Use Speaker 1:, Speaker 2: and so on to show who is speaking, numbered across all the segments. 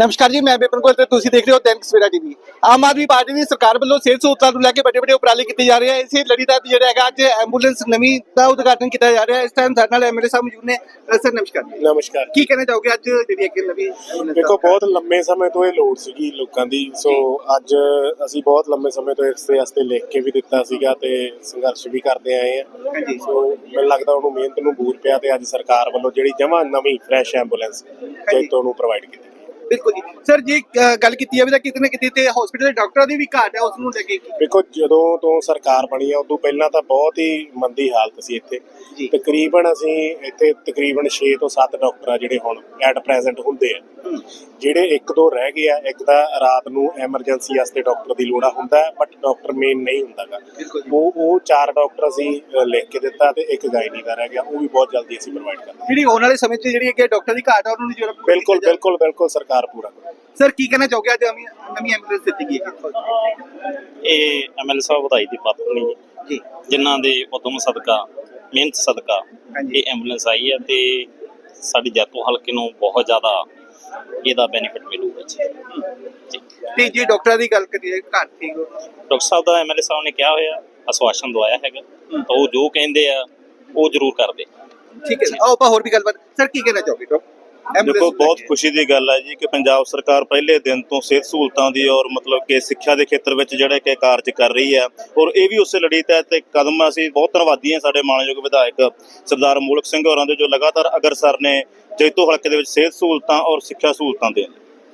Speaker 1: ਨਮਸਕਾਰ ਜੀ ਮੈਂ ਬਿਪਨ ਕੋਲ ਤੇ ਤੁਸੀਂ ਦੇਖ ਰਹੇ ਹੋ ਦੈਨਿਕ ਸਵੇਰਾ ਟੀਵੀ। ਆਮ ਆਦਮੀ ਪਾਰਟੀ ਦੀ ਸਰਕਾਰ ਵੱਲੋਂ ਸਿਹਤ ਸਹੂਲਤਾਂ ਨੂੰ ਲੈ ਕੇ ਵੱਡੇ ਵੱਡੇ ਉਪਰਾਲੇ ਕੀਤੇ ਜਾ ਰਹੇ ਆ। ਇਸੇ ਲੜੀ ਦਾ ਜਿਹੜਾ ਹੈਗਾ ਅੱਜ ਐਂਬੂਲੈਂਸ ਨਵੀਂ ਦਾ ਉਦਘਾਟਨ ਕੀਤਾ ਜਾ ਰਿਹਾ। ਇਸ ਟਾਈਮ ਸਾਡੇ ਨਾਲ ਐਮਐਲਏ ਸਾਹਿਬ ਮੌਜੂਦ ਨੇ। ਸਰ ਨਮਸਕਾਰ
Speaker 2: ਨਮਸਕਾਰ
Speaker 1: ਕੀ ਕਹਿਣਾ ਚਾਹੋਗੇ ਅੱਜ ਜਿਹੜੀ ਇੱਕ ਨਵੀਂ
Speaker 2: ਦੇਖੋ ਬਹੁਤ ਲੰਮੇ ਸਮੇਂ ਤੋਂ ਇਹ ਲੋੜ ਸੀਗੀ ਲੋਕਾਂ ਦੀ। ਸੋ ਅੱਜ ਅਸੀਂ ਬਹੁਤ ਲੰਮੇ ਸਮੇਂ ਤੋਂ ਇਸ ਦੇ ਵਾਸਤੇ ਲਿਖ ਕੇ ਵੀ ਦਿੱਤਾ ਸੀਗਾ ਤੇ ਸੰਘਰਸ਼ ਵੀ ਕਰਦੇ ਆਏ ਆ। ਸੋ ਮੈਨੂੰ ਲੱਗਦਾ ਉਹਨੂੰ ਮਿਹਨਤ ਨੂੰ ਬੂਰ ਪਿਆ ਤੇ ਅੱਜ ਸਰਕਾਰ ਵੱਲੋਂ ਜਿਹੜੀ ਜਮਾ ਨਵੀਂ ਫਰੈਸ਼ ਐਂਬੂਲੈਂਸ ਜੈਤੋ ਨੂੰ ਪ੍ਰੋਵਾਈਡ ਕੀਤੀ।
Speaker 1: ਬਿਲਕੁਲ ਜੀ। ਸਰ ਜੇ ਅ, ਗੱਲ ਕੀਤੀ ਜਾਵੇ ਤਾਂ ਕਿਤੇ ਨਾ ਕਿਤੇ ਤੇ ਹਸਪੀਟਲ ਦੇ ਡਾਕਟਰਾਂ ਦੀ ਵੀ ਘਾਟ ਹੈ ਉਸ ਨੂੰ ਲੈ ਕੇ
Speaker 2: ਦੇਖੋ ਜਦੋਂ ਤੋਂ ਸਰਕਾਰ ਬਣੀ ਆ ਉਦੋਂ ਪਹਿਲਾਂ ਤਾਂ ਬਹੁਤ ਹੀ ਮੰਦੀ ਹਾਲਤ ਸੀ ਇੱਥੇ।
Speaker 1: ਜੀ।
Speaker 2: ਤਕਰੀਬਨ ਅਸੀਂ ਇੱਥੇ ਤਕਰੀਬਨ 6 ਤੋਂ 7 ਡਾਕਟਰ ਆ ਜਿਹੜੇ ਹੁਣ ਐਟ ਪ੍ਰੈਜ਼ੈਂਟ ਹੁੰਦੇ ਆ। ਜਿਹੜੇ ਇੱਕ ਦੋ ਰਹਿ ਗਏ ਆ ਇੱਕ ਤਾਂ ਰਾਤ ਨੂੰ ਐਮਰਜੈਂਸੀ ਵਾਸਤੇ ਡਾਕਟਰ ਦੀ ਲੋੜਾ ਹੁੰਦਾ ਬਟ ਡਾਕਟਰ ਮੇਨ ਨਹੀਂ ਹੁੰਦਾਗਾ।
Speaker 1: ਬਿਲਕੁਲ ਜੀ।
Speaker 2: ਉਹ ਉਹ ਚਾਰ ਡਾਕਟਰ ਅਸੀਂ ਅ, ਲਿਖ ਕੇ ਦਿੱਤਾ ਤੇ ਇੱਕ ਗਾਇਨੀ ਦਾ ਰਹਿ ਗਿਆ ਉਹ ਵੀ ਬਹੁਤ ਜਲਦੀ ਅਸੀਂ ਪ੍ਰੋਵਾਈਡ ਕਰਾਂਗੇ
Speaker 1: ਜਿਹੜੀ ਆਉਣ ਵਾਲੇ ਸਮੇਂ 'ਚ ਜਿਹੜੀ ਇੱਕ ਡਾਕਟਰ ਦੀ ਘਾਟ ਹੈ ਉਹਨੂੰ ਪੂਰਾ
Speaker 2: ਬਿਲਕੁਲ। ਬਿਲਕੁਲ ਬਿਲਕੁਲ ਸਰਕਾਰ ਪੂਰਾ ਕਰੇਗੀ।
Speaker 1: ਸਰ ਕੀ ਕਹਿਣਾ ਚਾਹੋਗੇ ਅੱਜ ਨਵੀਂ ਨਵੀਂ ਐਂਬੂਲੈਂਸ ਦਿੱਤੀ ਗਈ ਹੈ?
Speaker 3: ਇਹ ਐਮਐਲ ਸਾਹਿਬ ਵਧਾਈ ਦੀ ਪਾਤਰ ਨੇ ਜੀ। ਜਿਨ੍ਹਾਂ ਦੇ ਉਦਮ ਸਦਕਾ ਮਿਹਨਤ ਸਦਕਾ। ਇਹ ਐਂਬੂਲੈਂਸ ਆਈ ਹੈ ਤੇ ਸਾਡੀ ਜੈਤੋ ਹਲਕੇ ਨੂੰ ਬਹੁਤ ਜ਼ਿਆਦਾ ਇਹਦਾ ਬੈਨੀਫਿਟ ਮਿਲੂਗਾ ਜੀ।
Speaker 1: ਤੇ ਜੇ ਡਾਕਟਰਾਂ ਦੀ ਗੱਲ ਕਰੀਏ ਘਾਟ ਠੀਕ ਹੋ
Speaker 3: ਡਾਕਟਰ ਸਾਹਿਬ ਦਾ ਐਮਐਲਏ ਸਾਹਿਬ ਨੇ ਕਿਹਾ ਹੋਇਆ ਆਸ਼ਵਾਸਨ ਦਵਾਇਆ ਹੈਗਾ। ਤਾਂ ਉਹ ਜੋ ਕਹਿੰਦੇ ਆ ਉਹ ਜ਼ਰੂਰ ਕਰਦੇ।
Speaker 1: ਠੀਕ ਹੈ ਆਓ ਆਪਾਂ ਹੋਰ ਵੀ ਗੱਲਬਾਤ ਸਰ ਕੀ ਕਹਿਣਾ ਚਾਹੋਗੇ ਡਾਕਟਰ?
Speaker 4: ਦੇਖੋ ਬਹੁਤ ਖੁਸ਼ੀ ਦੀ ਗੱਲ ਹੈ ਜੀ ਕਿ ਪੰਜਾਬ ਸਰਕਾਰ ਪਹਿਲੇ ਦਿਨ ਤੋਂ ਸਿਹਤ ਸਹੂਲਤਾਂ ਦੀ ਔਰ ਮਤਲਬ ਕਿ ਸਿੱਖਿਆ ਦੇ ਖੇਤਰ ਵਿੱਚ ਜਿਹੜਾ ਕਿ ਕਾਰਜ ਕਰ ਰਹੀ ਹੈ ਔਰ ਇਹ ਵੀ ਉਸੇ ਲੜੀ ਤਹਿਤ ਤੇ ਕਦਮ ਅਸੀਂ ਬਹੁਤ ਧੰਨਵਾਦੀ ਹਾਂ ਸਾਡੇ ਮਾਣਯੋਗ ਵਿਧਾਇਕ ਸਰਦਾਰ ਮੂਲਕ ਸਿੰਘ ਹੋਰਾਂ ਦੇ ਜੋ ਲਗਾਤਾਰ ਅਗਰਸਰ ਨੇ ਜੈਤੋ ਹਲਕੇ ਦੇ ਵਿੱਚ ਸਿਹਤ ਸਹੂਲਤਾਂ ਔਰ ਸਿੱਖਿਆ ਸਹੂਲਤਾਂ ਦੇ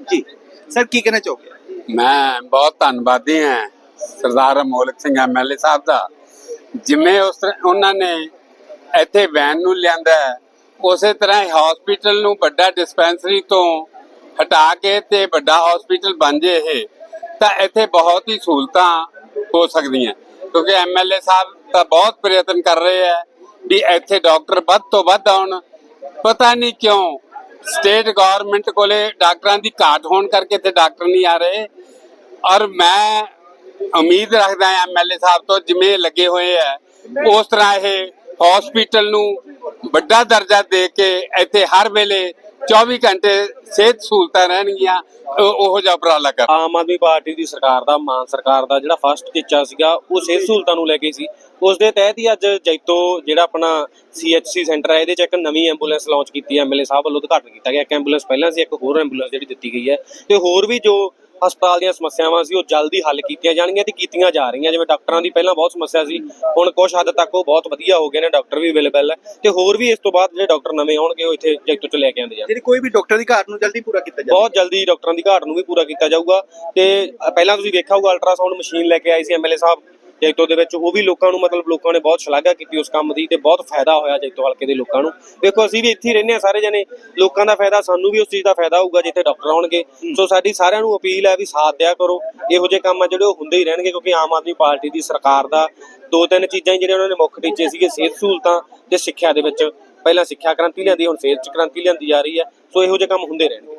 Speaker 1: ਜੀ ਸਰ ਕੀ ਕਹਿਣਾ ਚਾਹੋਗੇ?
Speaker 5: ਮੈਂ ਬਹੁਤ ਧੰਨਵਾਦੀ ਹਾਂ ਸਰਦਾਰ ਮੋਲਕ ਸਿੰਘ ਐਮਐਲਏ ਸਾਹਿਬ ਦਾ ਜਿਵੇਂ ਉਸ ਉਹਨਾਂ ਨੇ ਇੱਥੇ ਵੈਨ ਨੂੰ ਲਿਆਂਦਾ ਉਸੇ ਤਰ੍ਹਾਂ ਹੀ ਹਸਪੀਟਲ ਨੂੰ ਵੱਡਾ ਡਿਸਪੈਂਸਰੀ ਤੋਂ ਹਟਾ ਕੇ ਤੇ ਵੱਡਾ ਹਸਪੀਟਲ ਬਣ ਜੇ ਇਹ, ਤਾਂ ਇੱਥੇ ਬਹੁਤ ਹੀ ਸਹੂਲਤਾਂ ਹੋ ਸਕਦੀਆਂ। ਕਿਉਂਕਿ ਐਮਐਲਏ ਸਾਹਿਬ ਤਾਂ ਬਹੁਤ ਪ੍ਰਯਤਨ ਕਰ ਰਹੇ ਆ ਵੀ ਇੱਥੇ ਡਾਕਟਰ ਵੱਧ ਤੋਂ ਵੱਧ ਆਉਣ। ਪਤਾ ਨਹੀਂ ਕਿਉਂ ਸਟੇਟ ਗਵਰਨਮੈਂਟ ਕੋਲੇ ਡਾਕਟਰਾਂ ਦੀ ਘਾਟ ਹੋਣ ਕਰਕੇ ਇੱਥੇ ਡਾਕਟਰ ਨਹੀਂ ਆ ਰਹੇ। ਔਰ ਮੈਂ ਉਮੀਦ ਰੱਖਦਾ ਹਾਂ ਐਮਐਲਏ ਸਾਹਿਬ ਤੋਂ ਜਿਵੇਂ ਇਹ ਲੱਗੇ ਹੋਏ ਆ, ਉਸ ਤਰ੍ਹਾਂ ਇਹ ਹਸਪੀਟਲ ਨੂੰ ਵੱਡਾ ਦਰਜਾ ਦੇ ਕੇ ਇੱਥੇ ਹਰ ਵੇਲੇ 24 ਘੰਟੇ ਸਿਹਤ ਸਹੂਲਤਾਂ ਰਹਿਣਗੀਆਂ, ਉਹੋ ਜਿਹਾ ਉਪਰਾਲਾ ਕਰ
Speaker 6: ਆਮ ਆਦਮੀ ਪਾਰਟੀ ਦੀ ਸਰਕਾਰ ਦਾ, ਮਾਨ ਸਰਕਾਰ ਦਾ ਜਿਹੜਾ ਫਸਟ ਟੀਚਾ ਸੀਗਾ, ਉਹ ਸਿਹਤ ਸਹੂਲਤਾਂ ਨੂੰ ਲੈ ਕੇ ਸੀ। ਉਸ ਦੇ ਤਹਿਤ ਹੀ ਅੱਜ ਜੈਤੋ ਜਿਹੜਾ ਆਪਣਾ ਸੀਐਚਸੀ ਸੈਂਟਰ ਹੈ, ਇਹਦੇ ਚ ਇੱਕ ਨਵੀਂ ਐਂਬੂਲੈਂਸ ਲਾਂਚ ਕੀਤੀ ਹੈ। ਐਮਐਲਏ ਸਾਹਿਬ ਵੱਲੋਂ ਉਦਘਾਟਨ ਕੀਤਾ ਗਿਆ। ਇੱਕ ਐਂਬੂਲੈਂਸ ਪਹਿਲਾਂ ਸੀ, ਇੱਕ ਹੋਰ ਐਂਬੂਲੈਂਸ ਜਿਹੜੀ ਦਿੱਤੀ ਗਈ ਹੈ। ਤੇ ਹੋਰ ਵੀ ਜੋ ਹਸਪਤਾਲ ਦੀਆਂ ਸਮੱਸਿਆਵਾਂ ਸੀ ਉਹ ਜਲਦੀ ਹੱਲ ਕੀਤੀਆਂ ਜਾਣਗੀਆਂ ਤੇ ਕੀਤੀਆਂ ਜਾ ਰਹੀਆਂ। ਜਿਵੇਂ ਡਾਕਟਰਾਂ ਦੀ ਪਹਿਲਾਂ ਬਹੁਤ ਸਮੱਸਿਆ ਸੀ ਹੁਣ ਕੁਝ ਹੱਦ ਤੱਕ ਉਹ ਬਹੁਤ ਵਧੀਆ ਹੋ ਗਏ ਨੇ ਡਾਕਟਰ ਵੀ ਅਵੇਲੇਬਲ ਹੈ ਤੇ ਹੋਰ ਵੀ ਇਸ ਤੋਂ ਬਾਅਦ ਜਿਹੜੇ ਡਾਕਟਰ ਨਵੇਂ ਆਉਣਗੇ ਉਹ ਇੱਥੇ ਜੈਤੋ ਚ ਲੈ ਕੇ ਆਉਂਦੇ ਜਾਣ
Speaker 1: ਜਿਹੜੀ ਕੋਈ ਵੀ ਡਾਕਟਰ ਦੀ ਘਾਟ ਨੂੰ ਜਲਦੀ ਪੂਰਾ ਕੀਤਾ ਜਾਵੇ
Speaker 6: ਬਹੁਤ ਜਲਦੀ ਡਾਕਟਰਾਂ ਦੀ ਘਾਟ ਨੂੰ ਵੀ ਪੂਰਾ ਕੀਤਾ ਜਾਊਗਾ ਤੇ ਪਹਿਲਾਂ ਤੁਸੀਂ ਵੇਖਿਆ ਹੋਊਗਾ ਅਲਟਰਾਸਾਊਂਡ ਮਸ਼ੀਨ ਲੈ ਕੇ ਆਈ ਸੀ ਐਮਐਲਏ ਸਾਹਿਬ। ਜੈਤੋ ਦੇ ਵਿੱਚ ਉਹ ਵੀ ਲੋਕਾਂ ਨੂੰ ਮਤਲਬ ਲੋਕਾਂ ਨੇ ਬਹੁਤ ਸ਼ਲਾਘਾ ਕੀਤੀ ਉਸ ਕੰਮ ਦੀ ਤੇ ਬਹੁਤ ਫਾਇਦਾ ਹੋਇਆ ਜੈਤੋ ਹਲਕੇ ਦੇ ਲੋਕਾਂ ਨੂੰ। ਦੇਖੋ ਅਸੀਂ ਵੀ ਇੱਥੇ ਹੀ ਰਹਿੰਦੇ ਆ ਸਾਰੇ ਜਣੇ। ਲੋਕਾਂ ਦਾ ਫਾਇਦਾ ਸਾਨੂੰ ਵੀ ਉਸ ਚੀਜ਼ ਦਾ ਫਾਇਦਾ ਹੋਊਗਾ ਜਿੱਥੇ ਡਾਕਟਰ ਆਉਣਗੇ ਸੋ ਸਾਡੀ ਸਾਰਿਆਂ ਨੂੰ ਅਪੀਲ ਹੈ ਵੀ ਸਾਥ ਦਿਆ ਕਰੋ। ਇਹੋ ਜਿਹੇ ਕੰਮ ਆ ਜਿਹੜੇ ਉਹ ਹੁੰਦੇ ਹੀ ਰਹਿਣਗੇ ਕਿਉਂਕਿ ਆਮ ਆਦਮੀ ਪਾਰਟੀ ਦੀ ਸਰਕਾਰ ਦਾ ਦੋ ਤਿੰਨ ਚੀਜ਼ਾਂ ਹੀ ਜਿਹੜੀਆਂ ਉਹਨਾਂ ਨੇ ਮੁੱਖ ਟੀਚੇ ਸੀਗੇ ਸਿਹਤ ਸਹੂਲਤਾਂ ਤੇ ਸਿੱਖਿਆ ਦੇ ਵਿੱਚ। ਪਹਿਲਾਂ ਸਿੱਖਿਆ ਕ੍ਰਾਂਤੀ ਲਿਆਂਦੀ ਹੁਣ ਸਿਹਤ ਚ ਕ੍ਰਾਂਤੀ ਲਿਆਂਦੀ ਜਾ ਰਹੀ ਹੈ। ਸੋ ਇਹੋ ਜਿਹੇ ਕੰਮ ਹੁੰਦੇ ਰਹਿਣਗੇ।